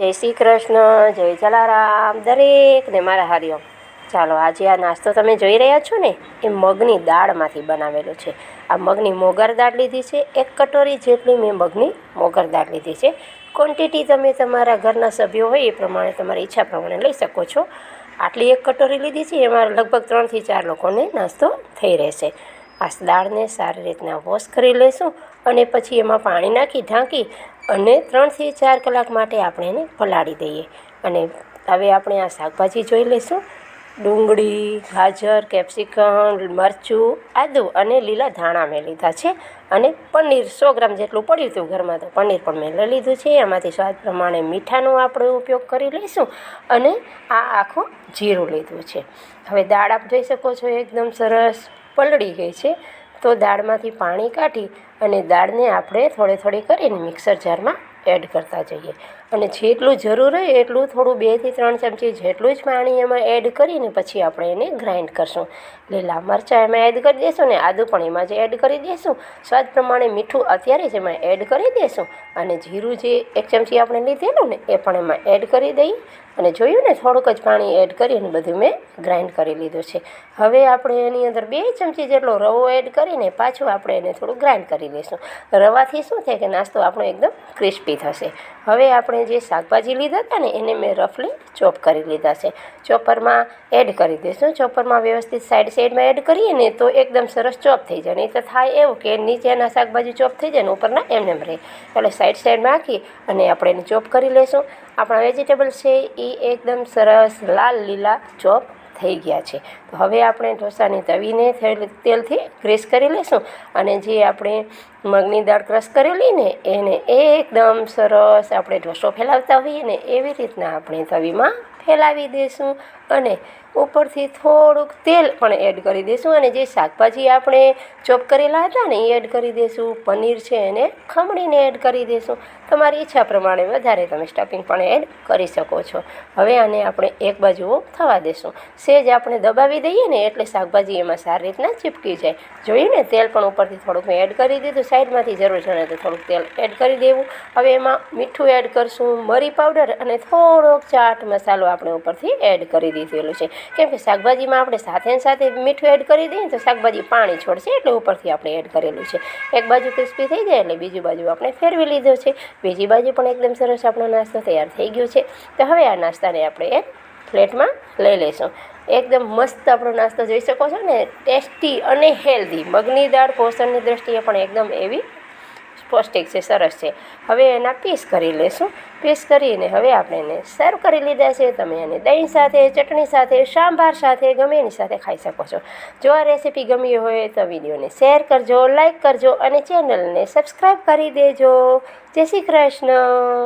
જય શ્રી કૃષ્ણ, જય જલારામ દરેકને મારા હરિઓમ ચાલો, આજે આ નાસ્તો તમે જોઈ રહ્યા છો ને, એ મગની દાળમાંથી બનાવેલો છે. આ મગની મોગર દાળ લીધી છે, એક કટોરી જેટલી મેં મગની મોગર દાળ લીધી છે. ક્વોન્ટિટી તમે તમારા ઘરના સભ્યો હોય, એ પ્રમાણે તમારી ઈચ્છા પ્રમાણે લઈ શકો છો. આટલી એક કટોરી લીધી છે, એમાં લગભગ ત્રણથી ચાર લોકોને નાસ્તો થઈ રહેશે. આ દાળને સારી રીતના વોશ કરી લઈશું અને પછી એમાં પાણી નાખી, ઢાંકી અને ત્રણથી ચાર કલાક માટે આપણે એને પલાળી દઈએ. અને હવે આપણે આ શાકભાજી જોઈ લઈશું. ડુંગળી, ગાજર, કેપ્સિકમ, મરચું, આદું અને લીલા ધાણા મેં લીધા છે. અને પનીર સો ગ્રામ જેટલું પડ્યું હતું ઘરમાં તો પનીર પણ મેં લઈ લીધું છે. એમાંથી સ્વાદ પ્રમાણે મીઠાનો આપણે ઉપયોગ કરી લઈશું અને આ આખું જીરું લીધું છે. હવે દાળ આપ જોઈ શકો છો, એકદમ સરસ પલળી ગઈ છે. તો દાળમાંથી પાણી કાઢી અને દાળને આપણે થોડી થોડી કરીને મિક્સર જારમાં એડ કરતા જઈએ. અને જેટલું જરૂર હોય એટલું થોડું બેથી ત્રણ ચમચી જેટલું જ પાણી એમાં એડ કરીને પછી આપણે એને ગ્રાઇન્ડ કરશું. લીલા મરચાં એમાં એડ કરી દઈશું ને આદું પણ એમાં જ એડ કરી દઈશું સ્વાદ પ્રમાણે મીઠું અત્યારે જ એમાં એડ કરી દઈશું અને જીરું જે એક ચમચી આપણે લીધેલું ને એ પણ એમાં એડ કરી દઈએ. અને જોયું ને થોડુંક જ પાણી એડ કરી અને બધું મેં ગ્રાઇન્ડ કરી લીધું છે. હવે આપણે એની અંદર બે ચમચી જેટલો રવો એડ કરીને પાછું આપણે એને થોડું ગ્રાઇન્ડ કરી લઈશું રવાથી શું થાય કે નાસ્તો આપણો એકદમ ક્રિસ્પી થશે. હવે આપણે જે શાકભાજી લીધા હતા ને, એને મેં રફલી ચોપ કરી લીધા છે. ચોપરમાં એડ કરી દઈશું. ચોપરમાં વ્યવસ્થિત સાઈડ સાઈડમાં એડ કરીએ ને, તો એકદમ સરસ ચોપ થઈ જાય. નહીં તો થાય એવું કે નીચેના શાકભાજી ચોપ થઈ જાય ને, ઉપરના એમને એમ રહે. એટલે સાઈડ સાઈડમાં રાખી અને આપણે એને ચોપ કરી લઈશું આપણા વેજીટેબલ છે એ એકદમ સરસ લાલ લીલા ચોપ થઈ ગયા છે. તો હવે આપણે ઢોસાની તવીને તેલથી ગ્રેસ કરી લઈશું અને જે આપણે મગની દાળ ક્રશ કરેલી ને એને એકદમ સરસ આપણે ઢોસો ફેલાવતા હોઈએ ને એવી રીતના આપણે તવીમાં ફેલાવી દઈશું અને ઉપરથી થોડુંક તેલ પણ એડ કરી દઈશું અને જે શાકભાજી આપણે ચોપ કરેલા હતા ને એ એડ કરી દઈશું પનીર છે એને ખમણીને એડ કરી દઈશું તમારી ઈચ્છા પ્રમાણે વધારે તમે સ્ટફિંગ પણ એડ કરી શકો છો. હવે આને આપણે એક બાજુ થવા દઈશું સેજ આપણે દબાવી દઈએ ને એટલે શાકભાજી એમાં સારી રીતના ચીપકી જાય. જોયું ને? તેલ પણ ઉપરથી થોડુંક મેં એડ કરી દીધું સાઈડમાંથી જરૂર જણાય તો થોડુંક તેલ એડ કરી દેવું. હવે એમાં મીઠું એડ કરશું, મરી પાવડર અને થોડોક ચાટ મસાલો આપણે ઉપરથી એડ કરી દીધેલું છે. કેમ કે શાકભાજીમાં આપણે સાથે સાથે મીઠું એડ કરી દઈએ તો શાકભાજી પાણી છોડશે એટલે ઉપરથી આપણે એડ કરેલું છે. એક બાજુ ક્રિસ્પી થઈ જાય એટલે બીજી બાજુ આપણે ફેરવી લીધો છે. બીજી બાજુ પણ એકદમ સરસ આપણો નાસ્તો તૈયાર થઈ ગયો છે. તો હવે આ નાસ્તાને આપણે એક પ્લેટમાં લઈ લઈશું. એકદમ મસ્ત આપણો નાસ્તો જોઈ શકો છો ને, ટેસ્ટી અને હેલ્ધી. મગની દાળ પોષણની દ્રષ્ટિએ પણ એકદમ એવી પૌષ્ટિક છે, સરસ છે. હવે એના પીસ કરી લેશું. પીસ કરીને હવે આપણે એને સર્વ કરી લીધા છે. તમે એને દહીં સાથે, ચટણી સાથે, સાંભાર સાથે, ગમે એની સાથે ખાઈ શકો છો. જો આ રેસીપી ગમી હોય તો વિડીયોને શેર કરજો લાઇક કરજો અને ચેનલને સબસ્ક્રાઈબ કરી દેજો. જય શ્રી કૃષ્ણ.